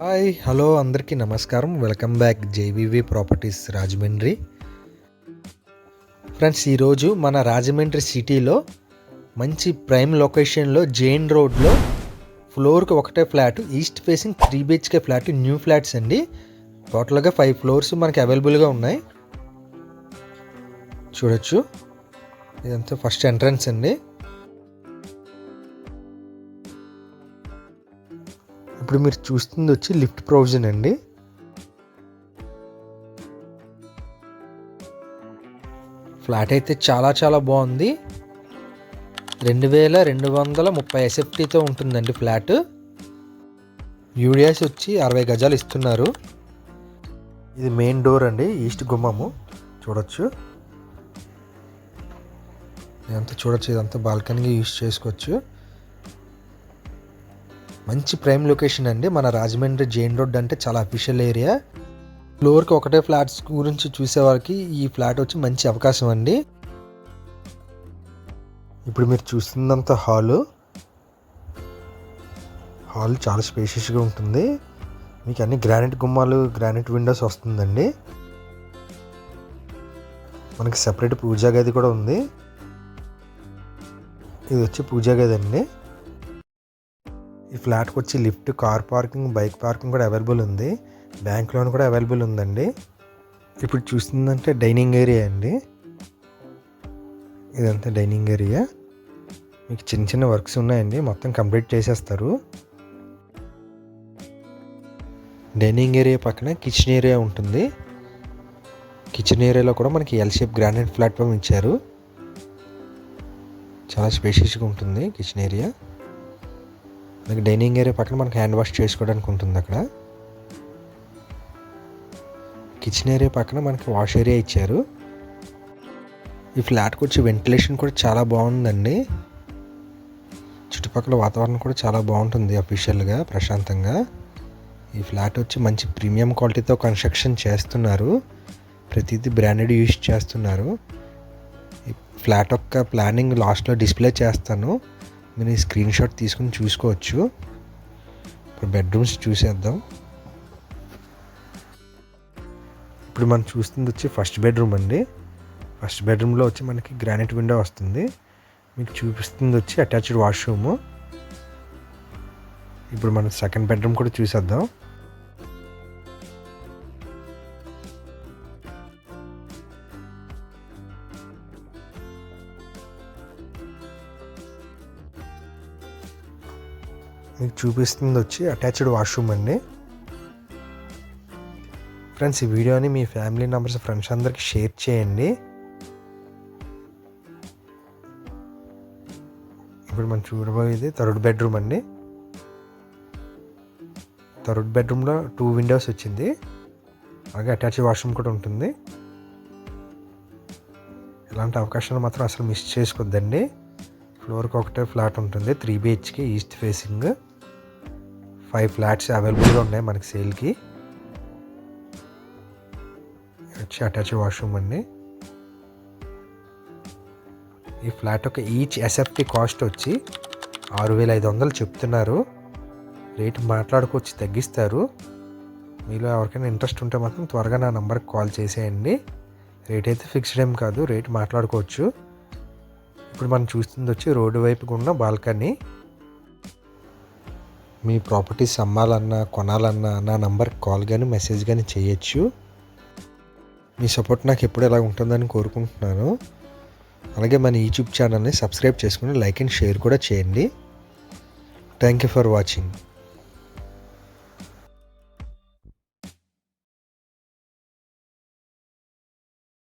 Hi hello అందరికీ నమస్కారం. Welcome back JVV properties Rajahmundry. Friends ఈరోజు మన రాజమండ్రి సిటీలో మంచి ప్రైమ్ లొకేషన్లో జైన్ రోడ్లో ఫ్లోర్కి ఒకటే flat east facing three BHK flat new flats అండి. టోటల్గా ఫైవ్ ఫ్లోర్స్ మనకి అవైలబుల్గా ఉన్నాయి. చూడొచ్చు. ఇదంతా ఫస్ట్ ఎంట్రన్స్ అండి. ఇప్పుడు మీరు చూస్తుంది వచ్చి లిఫ్ట్ ప్రొవిజన్ అండి. ఫ్లాట్ అయితే చాలా చాలా బాగుంది. రెండు వేల రెండు వందల ముప్పై ఎస్ఎఫ్టీతో ఉంటుందండి ఫ్లాట్. యూడియాస్ వచ్చి అరవై గజాలు ఇస్తున్నారు. ఇది మెయిన్ డోర్ అండి ఈస్ట్ గుమ్మము. చూడొచ్చు. ఇదంతా చూడొచ్చు ఇదంతా బాల్కనీగా యూస్ చేసుకోవచ్చు. మంచి ప్రైమ్ లొకేషన్ అండి. మన రాజమండ్రి జైన్ రోడ్ అంటే చాలా అఫీషియల్ ఏరియా ఫ్లోర్కి ఒకటే ఫ్లాట్స్ గురించి చూసేవారికి ఈ ఫ్లాట్ వచ్చి మంచి అవకాశం అండి. ఇప్పుడు మీరు చూస్తున్నంత హాలు. హాల్ చాలా స్పేషియస్గా ఉంటుంది. మీకు అన్ని గ్రానైట్ గుమ్మాలు గ్రానైట్ విండోస్ వస్తుందండి. మనకి సెపరేట్ పూజా గది కూడా ఉంది. ఇది వచ్చి పూజా గది అండి. ఈ ఫ్లాట్కి వచ్చి lift car parking bike parking కూడా అవైలబుల్ ఉంది. బ్యాంక్ లోన్ కూడా అవైలబుల్ ఉందండి. ఇప్పుడు చూస్తుందంటే డైనింగ్ ఏరియా అండి. ఇదంతా డైనింగ్ ఏరియా. మీకు చిన్న చిన్న వర్క్స్ ఉన్నాయండి. మొత్తం కంప్లీట్ చేసేస్తారు. డైనింగ్ ఏరియా పక్కన కిచెన్ ఏరియా ఉంటుంది. కిచెన్ ఏరియాలో కూడా మనకి ఎల్ షేప్ గ్రానైట్ ప్లాట్ఫామ్ ఇచ్చారు. చాలా స్పేషియస్గా ఉంటుంది కిచెన్ ఏరియా. మనకి డైనింగ్ ఏరియా పక్కన మనకి హ్యాండ్ వాష్ చేసుకోవడానికి ఉంటుంది అక్కడ. కిచెన్ ఏరియా పక్కన మనకి వాష్ ఏరియా ఇచ్చారు. ఈ ఫ్లాట్కి వచ్చి వెంటిలేషన్ కూడా చాలా బాగుందండి. చుట్టుపక్కల వాతావరణం కూడా చాలా బాగుంటుంది అఫీషియల్గా ప్రశాంతంగా. ఈ ఫ్లాట్ వచ్చి మంచి ప్రీమియం క్వాలిటీతో కన్స్ట్రక్షన్ చేస్తున్నారు. ప్రతిదీ బ్రాండెడ్ యూస్ చేస్తున్నారు. ఈ ఫ్లాట్ యొక్క ప్లానింగ్ లాస్ట్లో డిస్ప్లే చేస్తాను. మీరు ఈ స్క్రీన్ షాట్ తీసుకుని చూసుకోవచ్చు. ఇప్పుడు బెడ్రూమ్స్ చూసేద్దాం. ఇప్పుడు మనం చూస్తుంది వచ్చి ఫస్ట్ బెడ్రూమ్ అండి. ఫస్ట్ బెడ్రూమ్లో వచ్చి మనకి గ్రానైట్ విండో వస్తుంది. మీకు చూపిస్తుంది వచ్చి అటాచ్డ్ వాష్రూమ్ ఇప్పుడు మనం సెకండ్ బెడ్రూమ్ కూడా చూసేద్దాం. మీకు చూపిస్తుంది వచ్చి అటాచ్డ్ వాష్రూమ్ అండి. ఫ్రెండ్స్ ఈ వీడియోని మీ ఫ్యామిలీ మెంబర్స్ ఫ్రెండ్స్ అందరికి షేర్ చేయండి. ఇప్పుడు మనం చూడబోయేది థర్డ్ బెడ్రూమ్ అండి. థర్డ్ బెడ్రూమ్లో టూ విండోస్ వచ్చింది. అలాగే అటాచ్ వాష్రూమ్ కూడా ఉంటుంది. ఇలాంటి అవకాశాలు మాత్రం అసలు మిస్ చేసుకోవద్దండి ఫ్లోర్కి ఒకటే ఫ్లాట్ ఉంటుంది. Three BHK east facing. Five flats అవైలబుల్గా ఉన్నాయి మనకి సేల్కి. వచ్చి అటాచ్ వాష్రూమ్ అండి ఈ ఫ్లాట్ ఒక ఈచ్ ఎస్ఎఫ్టీ కాస్ట్ వచ్చి ఆరు వేల ఐదు వందలు చెప్తున్నారు. రేటు మాట్లాడుకొచ్చి తగ్గిస్తారు. మీలో ఎవరికైనా ఇంట్రెస్ట్ ఉంటే మాత్రం త్వరగా నా నెంబర్కి కాల్ చేసేయండి. రేట్ అయితే ఫిక్స్డ్ ఏం కాదు రేట్ మాట్లాడుకోవచ్చు. ఇప్పుడు మనం చూస్తుంది వచ్చి రోడ్డు వైపుకు ఉన్న బాల్కనీ. మీ ప్రాపర్టీస్ అమ్మాలన్నా కొనాలన్నా నా నంబర్కి కాల్ కానీ మెసేజ్ కానీ చేయొచ్చు. మీ సపోర్ట్ నాకు ఎప్పుడు ఎలా ఉంటుందని కోరుకుంటున్నాను. అలాగే మన యూట్యూబ్ ఛానల్ని సబ్స్క్రైబ్ చేసుకుని లైక్ అండ్ షేర్ కూడా చేయండి. Thank you for watching.